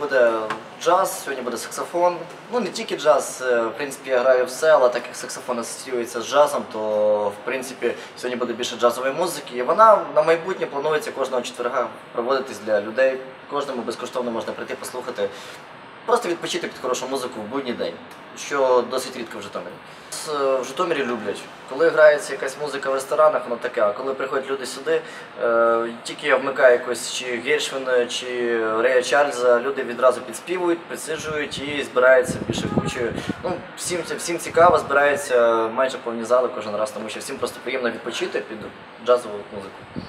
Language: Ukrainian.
Буде джаз, сьогодні буде саксофон. Ну не тільки джаз, е, в принципі, я граю все, але так як саксофон асоціюється з джазом, то в принципі сьогодні буде більше джазової музики. І вона на майбутнє планується кожного четверга проводитись для людей. Кожному безкоштовно можна прийти послухати. Просто відпочити під хорошу музику в будній день, що досить рідко в Житомирі. Е, В Житомирі люблять. Коли грається якась музика в ресторанах, воно таке. А коли приходять люди сюди, е, тільки я вмикаю якось чи Гершвіна, чи Рея Чарльза, люди відразу підспівують, підсиджують і збираються більше кучею. Ну, всім, всім цікаво, збираються майже повні зали кожен раз, тому що всім просто приємно відпочити під джазову музику.